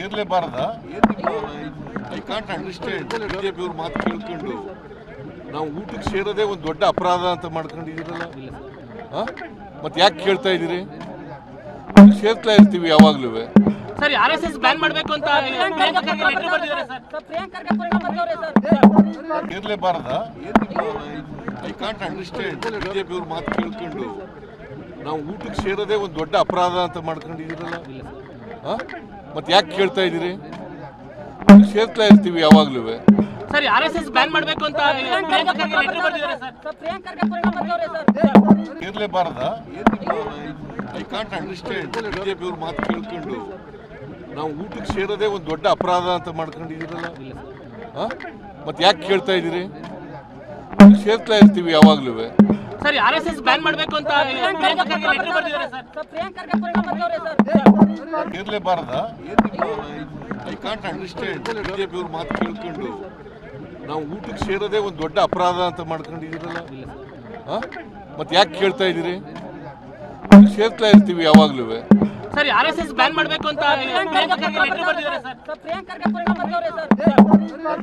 ಇರಲೇಬಾರ್ದ I can't understand BJP ಅವ್ರ ಮಾತು ಕೇಳ್ಕೊಂಡು ನಾವು ಊಟಕ್ಕೆ ಸೇರೋದೇ ಒಂದು ದೊಡ್ಡ ಅಪರಾಧ ಅಂತ ಮಾಡ್ಕೊಂಡಿದ್ದೀರಲ್ಲ? ಮತ್ತೆ ಯಾಕೆ ಕೇಳ್ತಾ ಇದ್ದೀರಿ? ಸೇರ್ತಾ ಇರ್ತೀವಿ ಯಾವಾಗ್ಲೂ. Sir R S S ban ಮಾಡಬೇಕು ಅಂತ ಇರಲೇಬಾರ್ದ ಐ ಕಾಂಟ್ ಅಂಡರ್ಸ್ಟ್ಯಾಂಡ್ ಬಿಜೆಪಿ ಅವ್ರ ಮಾತು ಕೇಳ್ಕೊಂಡು ನಾವು ಊಟಕ್ಕೆ ಸೇರೋದೇ ಒಂದು ದೊಡ್ಡ ಅಪರಾಧ ಅಂತ ಮಾಡ್ಕೊಂಡಿದ್ದೀರಲ್ಲ? ಮತ್ತೆ ಯಾಕೆ ಕೇಳ್ತಾ ಇದ್ದೀರಿ? ಸೇರ್ತಾ ಇರ್ತೀವಿ ಯಾವಾಗ್ಲೂ. Sir R S S ban ಮಾಡಬೇಕು ಅಂತ ಇರಲೇಬಾರ್ದ. ಐ ಕಾಂಟ್ ಅಂಡರ್ಸ್ಟ್ಯಾಂಡ್ ಬಿಜೆಪಿ ಅವ್ರ ಮಾತು ಕೇಳ್ಕೊಂಡು ನಾವು ಊಟಕ್ಕೆ ಸೇರೋದೇ ಒಂದು ದೊಡ್ಡ ಅಪರಾಧ ಅಂತ ಮಾಡ್ಕೊಂಡಿದ್ದೀರಲ್ಲ. ಮತ್ತೆ ಯಾಕೆ ಕೇಳ್ತಾ ಇದ್ದೀರಿ? ಸೇರ್ತಾ ಇರ್ತೀವಿ ಯಾವಾಗ್ಲೂ. Sir R S S ban ಮಾಡಬೇಕು ಅಂತ ಇರಲೇಬಾರ್ದ ಐ ಕಾಂಟ್ ಅಂಡರ್ಸ್ಟ್ಯಾಂಡ್ ಬಿಜೆಪಿ ಅವ್ರ ಮಾತು ಕೇಳ್ಕೊಂಡು ನಾವು ಊಟಕ್ಕೆ ಸೇರೋದೇ ಒಂದು ದೊಡ್ಡ ಅಪರಾಧ ಅಂತ ಮಾಡ್ಕೊಂಡಿದ್ದೀರಲ್ಲ. ಮತ್ತೆ ಯಾಕೆ ಕೇಳ್ತಾ ಇದ್ದೀರಿ? ಸೇರ್ತಾ ಇರ್ತೀವಿ ಯಾವಾಗ್ಲೂ. Sir R S S ban ಮಾಡಬೇಕು ಅಂತ